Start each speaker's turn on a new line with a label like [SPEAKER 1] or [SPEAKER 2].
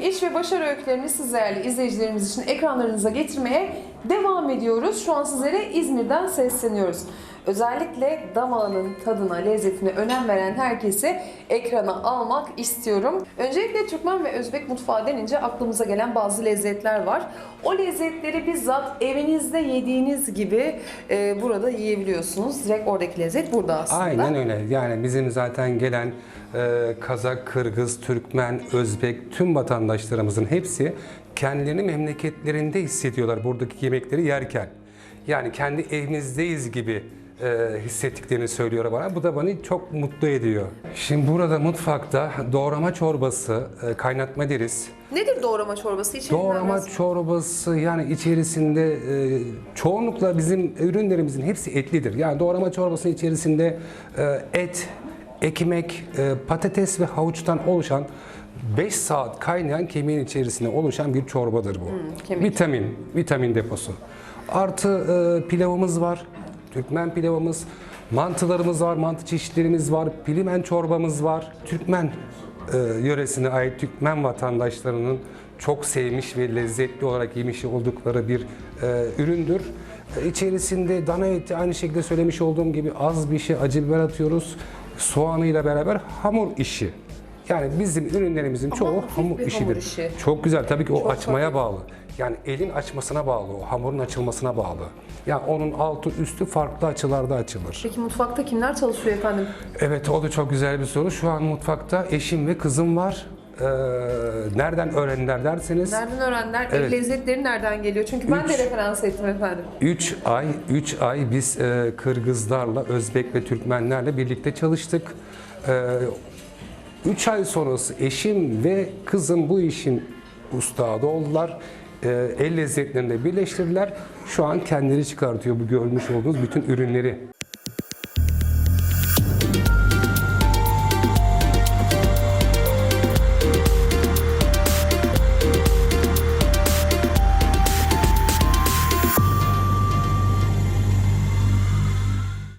[SPEAKER 1] iş ve başarı öykülerini siz değerli izleyicilerimiz için ekranlarınıza getirmeye devam ediyoruz. Şu an sizlere İzmir'den sesleniyoruz. Özellikle damağının tadına, lezzetine önem veren herkesi ekrana almak istiyorum. Öncelikle Türkmen ve Özbek mutfağı denince aklımıza gelen bazı lezzetler var. O lezzetleri bizzat evinizde yediğiniz gibi e, burada yiyebiliyorsunuz. Direkt oradaki lezzet burada aslında.
[SPEAKER 2] Aynen öyle. Yani bizim zaten gelen e, Kazak, Kırgız, Türkmen, Özbek tüm vatandaşlarımızın hepsi kendilerini memleketlerinde hissediyorlar buradaki yemekleri yerken. Yani kendi evimizdeyiz gibi e, hissettiklerini söylüyor bana. Bu da beni çok mutlu ediyor. Şimdi burada mutfakta doğrama çorbası, e, kaynatma deriz.
[SPEAKER 1] Nedir doğrama çorbası? İçeriğinden
[SPEAKER 2] Doğrama
[SPEAKER 1] biraz-
[SPEAKER 2] çorbası yani içerisinde e, çoğunlukla bizim ürünlerimizin hepsi etlidir. Yani doğrama çorbasının içerisinde e, et, ekmek, e, patates ve havuçtan oluşan 5 saat kaynayan kemiğin içerisinde oluşan bir çorbadır bu.
[SPEAKER 1] kemik.
[SPEAKER 2] Vitamin, vitamin deposu. Artı e, pilavımız var. Türkmen pilavımız, mantılarımız var, mantı çeşitlerimiz var, pilimen çorbamız var. Türkmen e, yöresine ait Türkmen vatandaşlarının çok sevmiş ve lezzetli olarak yemiş oldukları bir e, üründür. E, İçerisinde dana eti aynı şekilde söylemiş olduğum gibi az bir şey acı biber atıyoruz. Soğanıyla beraber hamur işi. Yani bizim ürünlerimizin çoğu
[SPEAKER 1] hafif
[SPEAKER 2] hamur
[SPEAKER 1] bir
[SPEAKER 2] işidir.
[SPEAKER 1] hamur işi.
[SPEAKER 2] Çok güzel. Tabii ki o
[SPEAKER 1] Çok
[SPEAKER 2] açmaya bağlı. Yani elin açmasına bağlı, o hamurun açılmasına bağlı. Yani onun altı üstü farklı açılarda açılır.
[SPEAKER 1] Peki mutfakta kimler çalışıyor efendim?
[SPEAKER 2] Evet o da çok güzel bir soru. Şu an mutfakta eşim ve kızım var. Ee, nereden öğrendiler derseniz
[SPEAKER 1] Nereden öğrendiler? Ev
[SPEAKER 2] Evet.
[SPEAKER 1] lezzetleri nereden geliyor? Çünkü ben de
[SPEAKER 2] Üç.
[SPEAKER 1] referans ettim efendim.
[SPEAKER 2] 3 ay 3 ay biz e, Kırgızlarla, Özbek ve Türkmenlerle birlikte çalıştık. 3 ay sonrası eşim ve kızım bu işin ustadı oldular. E, el lezzetlerini de birleştirdiler. Şu an kendileri çıkartıyor bu görmüş olduğunuz bütün ürünleri.